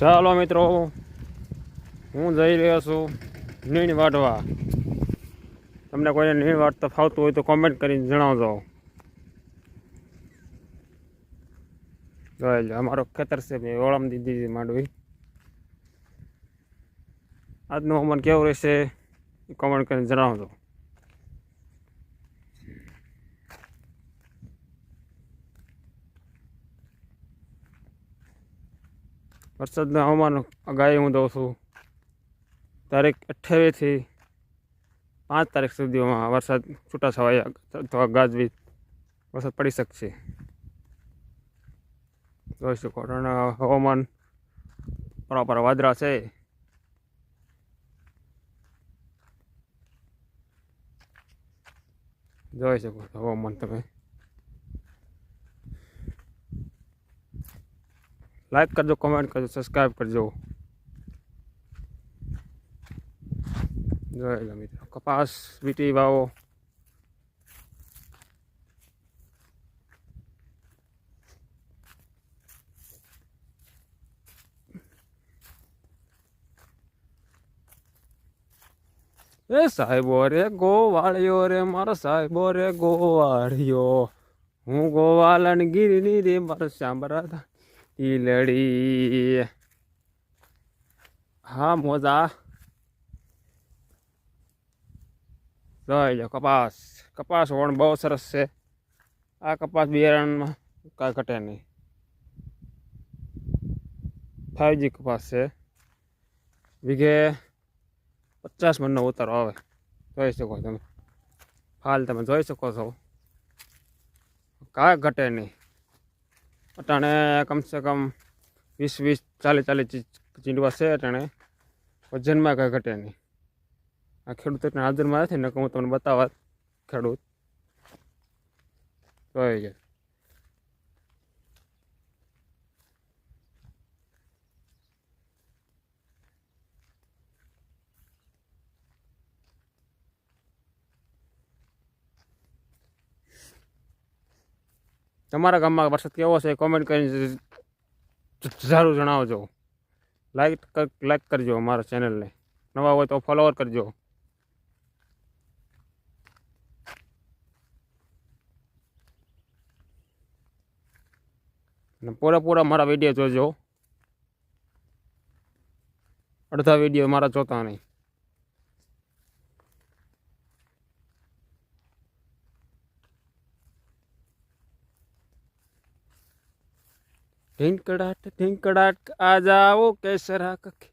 ચાલો મિત્રો, હું જઈ રહ્યો છું નીણ વાટવા તમને કોઈને નીણ વાટતા ફાવતું હોય તો કોમેન્ટ કરીને જણાવજો. જોઈ અમારો ખેતર છે મેં ઓળમ દીધી માંડવી. આજનું હવામાન કેવું રહેશે કોમેન્ટ કરીને જણાવજો. વરસાદના હવામાન આગાહી હું દઉં છું. તારીખ અઠ્યાવીસથી પાંચ તારીખ સુધીમાં વરસાદ છૂટા છવાયા અથવા ગાજવીજ વરસાદ પડી શકશે. જોઈ શકો હવામાન પ્રોપર વાદળા છે. જોઈ શકો હવામાન તમે. લાઈક કરજો કોમેન્ટ કરજો સબસ્ક્રાઈબ કરજો જોઈ લો મિત્રો કપાસ વીટી વાવો એ સાહેબો રે ગોવાળિયો રે મારો સાહેબો રે ગોવાળિયો હું ગોવાલન ગીરની રે મારો ઈલડી. હા, મોજા. જોઈ જાઓ કપાસ. કપાસ વણ બહુ સરસ છે. આ કપાસ બિયારણમાં કાંઈ ઘટે નહીં. ફાઈવજી કપાસ છે. વીઘે પચાસ મણનો ઉતારો આવે. જોઈ શકો તમે. હાલ તમે જોઈ શકો છો. કાંઈ ઘટે નહીં. અટાણે કમસે કમ વીસ વીસ, ચાલીસ ચાલીસ ચીંડવા છે અટાણે. વજનમાં કાંઈ ઘટે નહીં. આ ખેડૂતોને હાજરમાં નથી ને હું તમને બતાવવા ખેડૂત. જોઈ જાય તમારા ગામમાં વરસાદ કેવો છે કોમેન્ટ કરીને જરૂર જણાવજો. લાઈક લાઈક કરજો અમારા ચેનલને નવા હોય તો ફોલોવર કરજો. અને પૂરા પૂરા મારા વીડિયો જોજો. અડધા વીડિયો મારા જોતા નહીં. ઢીંકડાટ ઢીંકડાટ આ જાઓ કેસરા કખી